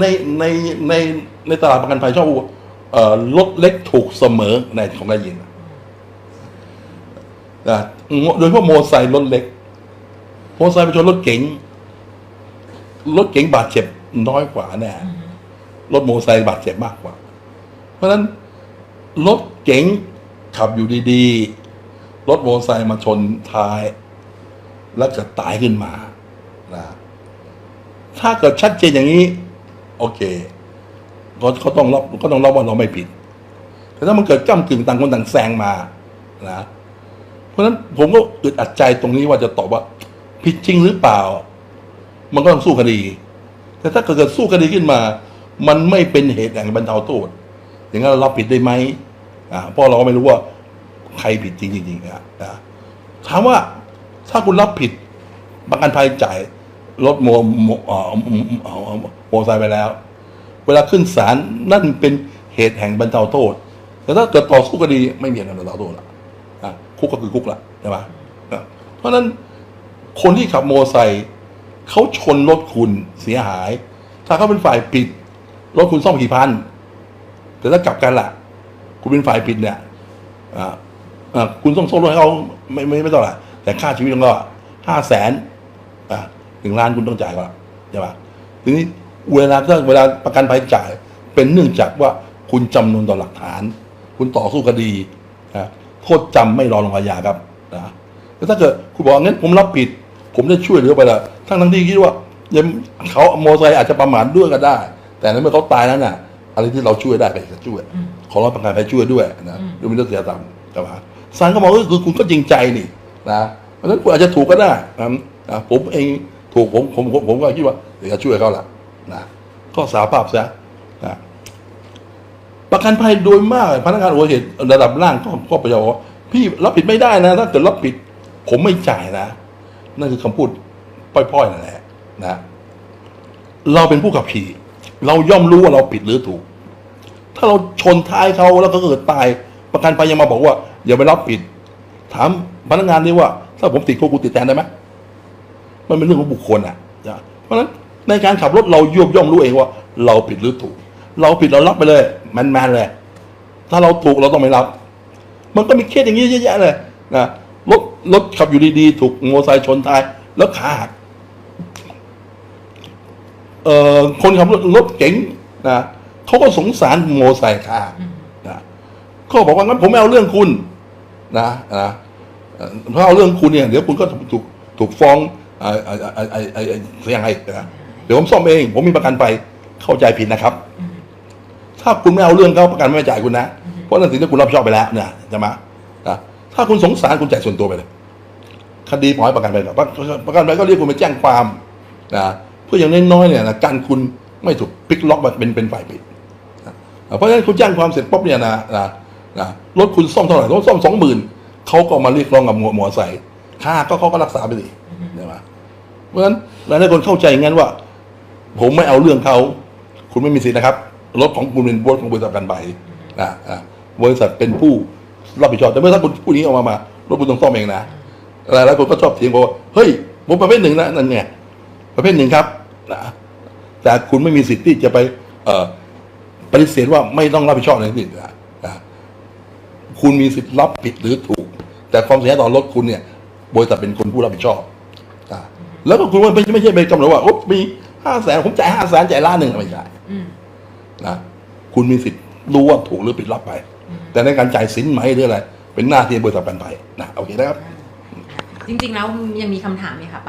ในในในในตลาดประกันภัยชอบพูดเอ่อรถเล็กถูกเสมอในของได้ยินนะโดยเฉพาะโมไซค์รถเล็กโมไซค์ไปชนรถเก๋งรถเก๋งบาดเจ็บน้อยกว่าแน่รถโมไซค์บาดเจ็บมากกว่า เพราะฉะนั้นรถเก๋งขับอยู่ดีๆรถโมไซค์มาชนท้าย แล้วเกิดตายขึ้นมานะถ้าเกิดชัดเจนอย่างนี้ โอเคเขาเขาต้องรับก็ต้องรับว่าเราไม่ผิด แต่ถ้ามันเกิดก้ากึ่งต่างคนต่างแซงมานะเพราะฉะนั้นผมก็อึดอัดใจตรงนี้ว่าจะตอบว่า ผิดจริงหรือเปล่า มันก็ต้องสู้คดี แต่ถ้าเกิดสู้คดีขึ้นมา มันไม่เป็นเหตุแห่งบรรเทาโทษอย่างนั้นเรารับผิดได้ไหมอ่าเพราะเราก็ไม่รู้ว่าใครผิดจริงจริงๆอะนะถามว่าถ้าคุณรับผิดประกันภัยจ่าย รถโมโมเอ่อโมอไซค์ไปแล้ว เวลาขึ้นศาลนั่นเป็นเหตุแห่งบรรเทาโทษ แต่ถ้าเกิดต่อสู้คดีไม่มีเหตุแห่งบรรเทาโทษละคุกก็คือคุกละใช่ไหมเพราะนั้นคนที่ขับโมอไซค์เขาชนรถคุณเสียหาย ถ้าเขาเป็นฝ่ายผิดรถคุณซ่อมกี่พันแต่ถ้ากลับกันล่ะ คุณเป็นฝ่ายผิดเนี่ยอ่าอ่าคุณต้องซ่อมรถให้เขาไม่ไม่ไม่ต้องละแต่ค่าชีวิตของเขาห้าแสน อ่าถึงล้านคุณต้องจ่ายก่อนใช่ปะทีนี้เวลาถ้าเวลาประกันภัยจ่าย เป็นเนื่องจากว่าคุณจำนวนต่อหลักฐาน คุณต่อสู้คดีนะโทษจำไม่รอลงอาญาครับนะแต่ถ้าเกิดคุณบอกงั้นผมรับผิด ผมจะช่วยเหลือไปละทั้งทั้งที่คิดว่ายังเขาโมอเตอร์ไซค์อาจจะประมาทด้วยก็ได้ แต่ในเมื่อเขาตายแล้วน่ะ อะไรที่เราช่วยได้ก็จะช่วย ขอรับประกันภัยช่วยด้วยนะดูมีเรื่องเสียตังค์ใช่ไหมศาลก็บอกว่าคือคุณก็จริงใจนี่นะเพราะฉะนั้นคุณอาจจะถูกก็ได้นะนะผมเอง ถูกผมผมผมผมก็คิดว่าเดี๋ยวจะช่วยเขาละนะก็สาภาพซะนะประกันภัยโดยมากพนักงานอุบัติเหตุระดับล่างก็ก็ไปบอกว่าพี่รับผิดไม่ได้นะ ถ้าเกิดรับผิด ผมไม่จ่ายนะ นั่นคือคำพูดป้อยๆนั่นแหละนะเราเป็นผู้ขับขี่ เราย่อมรู้ว่าเราผิดหรือถูก ถ้าเราชนท้ายเขาแล้วก็เกิดตาย ประกันภัยยังมาบอกว่าอย่าไปรับผิด ถามพนักงานนี่ว่า ถ้าผมติดคุกกูติดแทนได้ไหม มันเป็นเรื่องของบุคคลอะนะเพราะฉะนั้นในการขับรถเราย่อมย่อมรู้เองว่า เราผิดหรือถูก เราผิดเรารับไปเลยแมนๆเลย ถ้าเราถูกเราต้องไม่รับ มันก็มีเคสอย่างนี้เยอะแยะเลยนะรถรถขับอยู่ดีๆถูกมอเตอร์ไซค์ชนท้าย แล้วขาหักเอ่อคนขับรถรถเก๋งนะเขาก็สงสารโมไซค์ขาหักนะเขาบอกว่างั้นผมไม่เอาเรื่องคุณ นะนะถ้าเอาเรื่องคุณเนี่ย เดี๋ยวคุณก็ถูกถูกฟ้อง ไอ้ไอ้ไอ้ไอ้ไอ้ไอ้เสียหายนะเดี๋ยวผมซ่อมเอง ผมมีประกันไปเข้าใจผิดนะครับ ถ้าคุณไม่เอาเรื่องเขาประกันไม่จ่ายคุณนะ เพราะนั่นสิ่งที่คุณรับผิดชอบไปแล้วเนี่ยจะมานะถ้าคุณสงสารคุณจ่ายส่วนตัวไปเลยคดีปล่อยประกันไปก่อนประประกันไปก็เรียกคุณไปแจ้งความนะเพื่ออย่างน้อยๆเนี่ยนะการคุณไม่ถูกพลิกล็อกมาเป็นเป็นฝ่ายผิดนะเพราะฉะนั้นคุณแจ้งความเสร็จปุ๊บเนี่ยนะนะนะรถคุณซ่อมเท่าไหร่รถซ่อมสองหมื่นเขาก็มาเรียกร้องกับหมวหมอใส่ค่าก็เขาก็รักษาไปสิ ใช่ไหมเพราะฉะนั้นหลายคนเข้าใจงั้นว่า ผมไม่เอาเรื่องเขาคุณไม่มีสิทธิ์นะครับรถของคุณเป็นรถของบริษัทประกันภัยนะบริษัทเป็นผู้รับผิดชอบแต่เมื่อถ้าคุณผู้นี้ออกมามารถคุณต้องซ่อมเองนะหลายหลายคนก็ชอบเถียงบอกว่าเฮ้ยผมประเภทหนึ่งนะนั่นไงประเภทหนึ่งครับนะแต่คุณไม่มีสิทธิ์ที่จะไป เอ่อปฏิเสธว่าไม่ต้องรับผิดชอบในสิ่งนะนะคุณมีสิทธิ์รับผิดหรือถูก แต่ความเสียหายต่อรถคุณเนี่ย บริษัทเป็นคนผู้รับผิดชอบ แล้วก็คุณว่าไม่ไม่ใช่ไปกำหนดว่าโอ้มีห้าแสนผมจ่ายห้าแสนจ่ายล้านหนึ่งไม่ใช่อืมนะคุณมีสิทธิ์รู้ว่าถูกหรือผิดรับไป แต่ในการจ่ายสินไหมหรืออะไร เป็นหน้าที่บริษัทประกันภัยนะโอเคนะครับ จริงๆแล้วยังมีคำถามไหมคะ